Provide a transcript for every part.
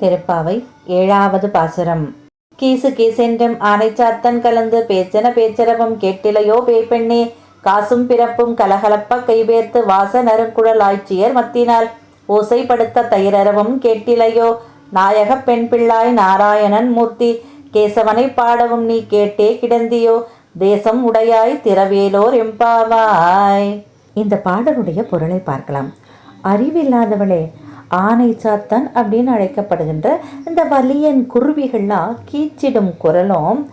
திருப்பாவை ஏழாவது பாசுரம். கீசு கீசென்றும் அனைச்சாத்தன் கலந்து பேச்சன பேச்சரவும் கேட்டிலையோ பேய்பெண்ணே காசும் பிறப்பும் கலகலப்ப கைபேர்த்து வாச நறுங்குழல் ஆய்ச்சியர் மத்தினால் ஓசைப்படுத்த தயிரறவும் கேட்டிலையோ நாயக பெண் பிள்ளாய் நாராயணன் மூர்த்தி கேசவனை பாடவும் நீ கேட்டே கிடந்தியோ தேசம் உடையாய் திரவேலோர் எம்பாவாய். இந்த பாடலுடைய பொருளை பார்க்கலாம். அறிவில்லாதவளே ஆனை சாத்தன் அப்படின்னு அழைக்கப்படுகின்ற இந்த வலியன் குருவிகள்லாம் கீச்சிடும் குரலும்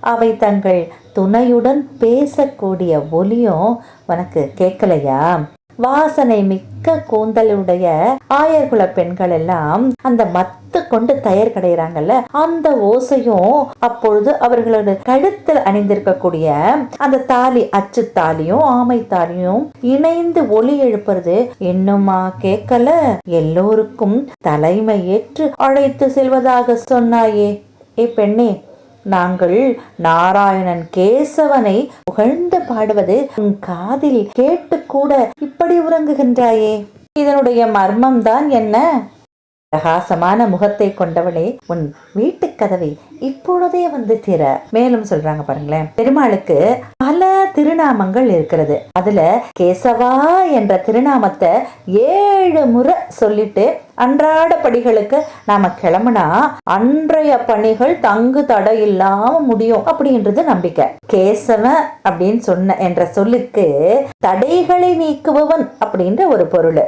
அவை தங்கள் துணையுடன் பேசக்கூடிய ஒலியும் உனக்கு கேட்கலையா? வாசனை மிக்க கூந்தலுடைய ஆயர்குல பெண்கள் எல்லாம் அந்த மத்து கொண்டு தயார் கடைகிறாங்கல்ல அந்த ஓசையும் அப்பொழுது அவர்களோட கழுத்தில் அணிந்திருக்கக்கூடிய அந்த தாலி அச்சு தாலியும் ஆமை தாலியும் இணைந்து ஒளி எழுப்புறது இன்னுமா கேட்கல? எல்லோருக்கும் தலைமை ஏற்று அழைத்து செல்வதாக சொன்னாயே. ஏ பெண்ணே நாங்கள் நாராயணன் கேசவனை புகழ்ந்து பாடுவது உன் காதில் கேட்டு கூட இப்படி உறங்குகின்றாயே. இதனுடைய மர்மம் தான் என்ன? பிரகாசமான முகத்தை கொண்டவளே உன் வீட்டுக் கதவை இப்பொழுதே வந்து திற. மேலும் சொல்றாங்க பாருங்களேன். பெருமாளுக்கு பல திருநாமங்கள் இருக்கிறது. அதுல கேசவா என்ற திருநாமத்தை ஏழு முறை சொல்லிட்டு அன்றாட படிகளுக்கு நாம கிளம்புனா அன்றைய பணிகள் தங்கு தடை இல்லாம முடியும் அப்படின்றது நம்பிக்கை. கேசவ அப்படின்னு சொன்ன என்ற சொல்லுக்கு தடைகளை நீக்குபவன் அப்படின்ற ஒரு பொருள்.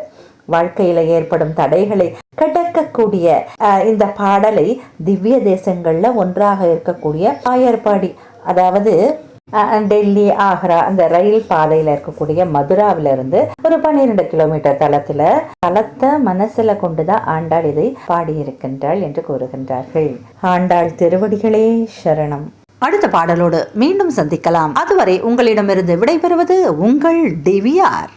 வாழ்க்கையில ஏற்படும் தடைகளை கடக்கக்கூடிய அஹ், இந்த பாடலை திவ்ய தேசங்கள்ல ஒன்றாக இருக்கக்கூடிய ஆயர்பாடி அதாவது டெல்லி ஆக்ரா அந்த ரயில் பாதையில இருக்கக்கூடிய மதுராவில இருந்து ஒரு பன்னிரெண்டு கிலோமீட்டர் தளத்துல தளத்தை மனசுல கொண்டுதான் ஆண்டாள் இதை பாடியிருக்கின்றாள் என்று கூறுகின்றார்கள். ஆண்டாள் திருவடிகளே சரணம். அடுத்த பாடலோடு மீண்டும் சந்திக்கலாம். அதுவரை உங்களிடமிருந்து விடைபெறுவது உங்கள் டிவிஆர்.